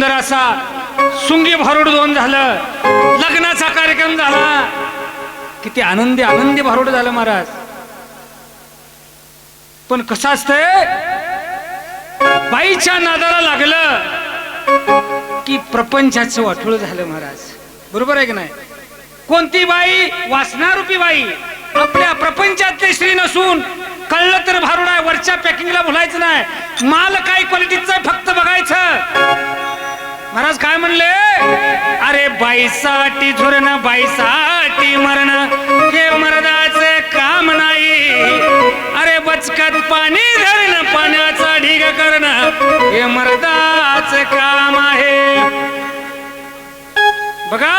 सुंदर असा सुंगी भारुड दोन झालं. लग्नाचा कार्यक्रम झाला. किती आनंदी आनंदी भारुड झालं महाराज. पण कसं असतंय? बाईच्या नादाला लागलं की प्रपंचाचं वाटूळ झालं महाराज. बरोबर आहे की नाही? कोणती बाई? वासनारूपी बाई. आपल्या प्रपंचातले श्री नसून कळलं तर भारुड आहे वरच्या पॅकिंगला बोलायचं नाही. माल काय क्वालिटीचा फक्त बघायचं. महाराज काय म्हणले? अरे बाईसाठी झुरण बाईसाठी मरण हे मरदाचे काम नाही. अरे बचकत पाणी धरण पाण्याचा ढीग करणं हे मरदाचे काम आहे. बघा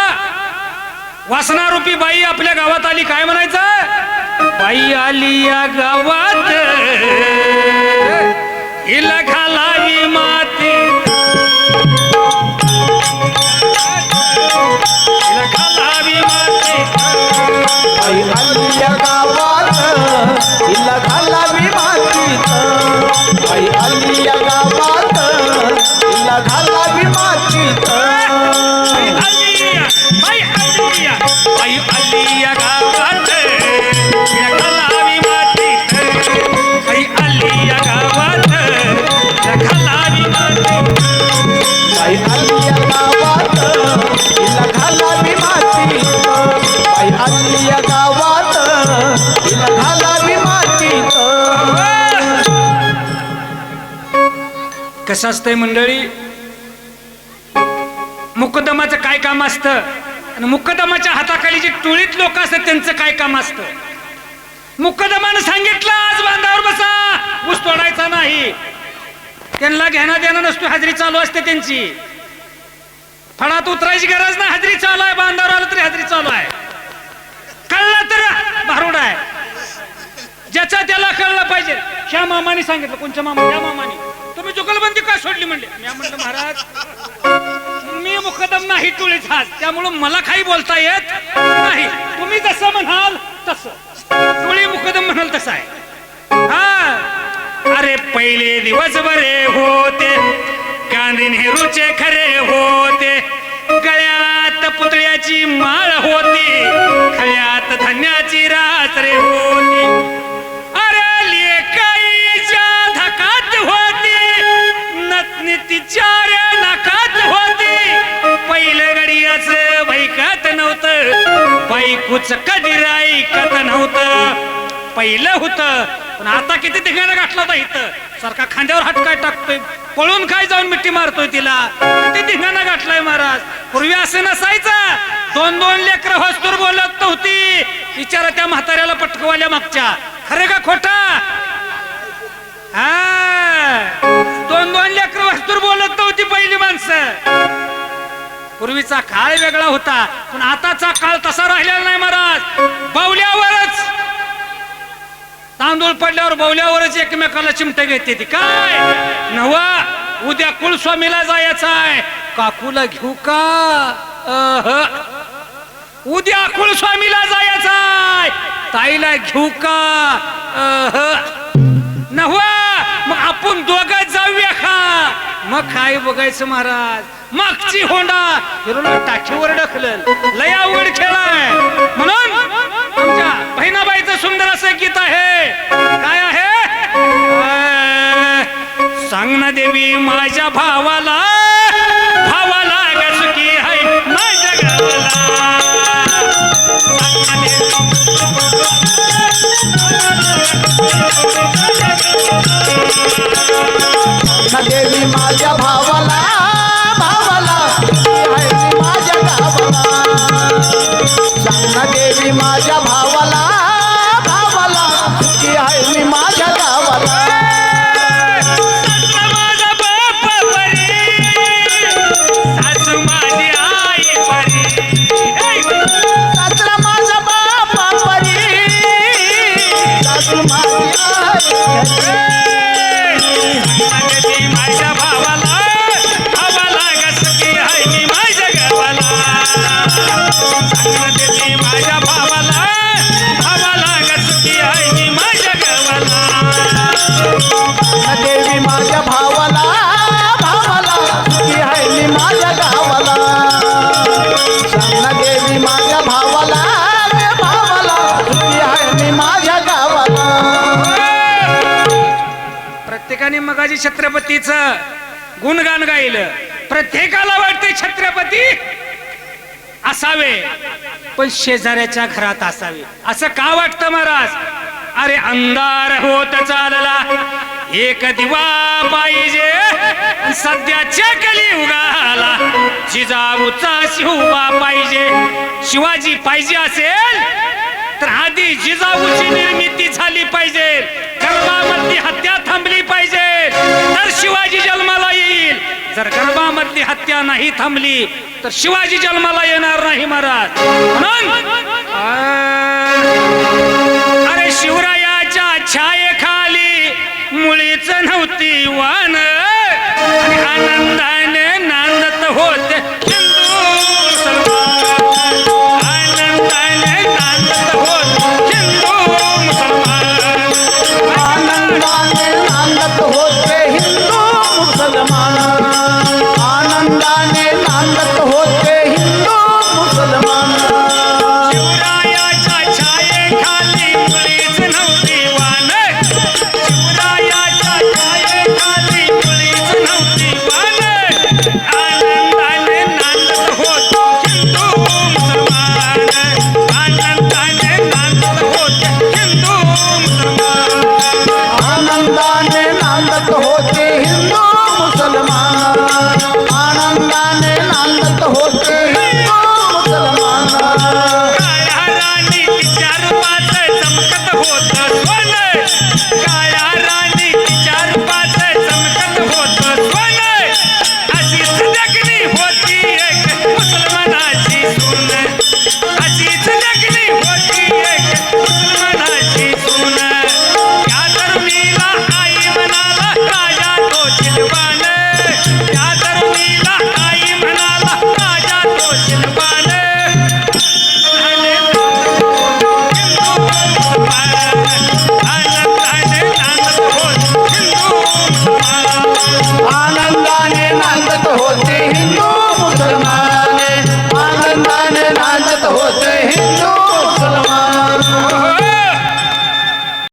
वासनारूपी बाई आपल्या गावात आली काय म्हणायचं? बाई आली या गावात. आई आली या गावात. बाई आली या गावात. हिला कसं असतंय मंडळी? मुकदमाचं काय काम असतं? आणि मुकदमाच्या हाताखाली जे टोळीत लोक असतात त्यांचं काय काम असतं? मुकदमानं सांगितलं आज बांधावर बसा ऊस तोडायचा नाही. त्यांना घेणं देणं नसतो हाजरी चालू असते त्यांची. फळात उतरायची गरज नाही हाजरी चालू आहे बांधावर आलं तरी हाजरी चालू आहे. कळलं तर भारूड आहे ज्याचा त्याला कळलं पाहिजे ह्या मामाने सांगितलं कोणच्या मामा त्या मामाने. तुम्ही जुगलबंदी का सोडली म्हणले? मी म्हणलं महाराज मी मुकदम नाही टोळीत हात त्यामुळं मला काही बोलता येत नाही. तुम्ही जसं म्हणाल तसं. टोळी मुकदम म्हणाल तसं आहे. हा. अरे पहिले दिवस बरे होते. गांधी नेहरूचे खरे होते. गळ्यात पुतळ्याची माळ होती. खळ्यात धान्याची रात्र होती. नव्हतं बायकूच कधी ऐकत नव्हतं. पहिलं होतं पण आता किती ठिकाणं गाठला होता इथं. सारखा खांद्यावर हात काय टाकतोय पळून काय जाऊन मिठी मारतोय तिला. किती ठिकाणं गाठलाय महाराज. पूर्वी असं नसायचं. दोन दोन लेकर हस्तूर बोलत नव्हती. विचारा त्या म्हाताऱ्याला पटकवाल्या मागच्या. खरे का खोटा? हा. दोन दोन लेकर हस्तूर बोलत नव्हती पहिली माणसं. पूर्वीचा काळ वेगळा होता पण आताचा काळ तसा राहिलेला नाही महाराज. बावल्यावरच. तांदूळ पडल्यावर बावल्यावरच एकमेकाला चिमटे घेते ती. काय? नवा उद्या कुलस्वामीला जायचं आहे. काकूला घेऊ का? अह. उद्या कुलस्वामीला जायचं आहे. ताईला घेऊ का? अह. काय बघायचं महाराज. मागची होंडा हिरोला टाकीवर ढकलल. लय आवड खेळाय म्हणून आमच्या बहिणाबाईचं सुंदर असं गीत आहे. काय आहे? सांग ना देवी माझ्या भावाला देवी माझ्या भावाला भावाला. आहे माझ्या गावाला. सांग ना देवी माझ्या भावाला भावाला. की आहे मी माझ्या गावाला. माझा लोकांनी मगाजी छत्रपतीचं गुणगान गायलं. प्रत्येकाला वाटते छत्रपती असावे. पण शेजाऱ्याच्या घरात असावे. असं का वाटतं महाराज? अरे अंधार होत चालला. एक दिवा पाहिजे. सध्याच्या कली उगाला. जिजाऊचा शिवा पाहिजे. शिवाजी पाहिजे असेल तर आधी जिजाऊची निर्मिती झाली. नाही थांबली तर शिवाजी जन्माला येणार नाही महाराज. म्हणून अरे शिवरायाच्या छायेखाली मुळीच नव्हती वान. आणि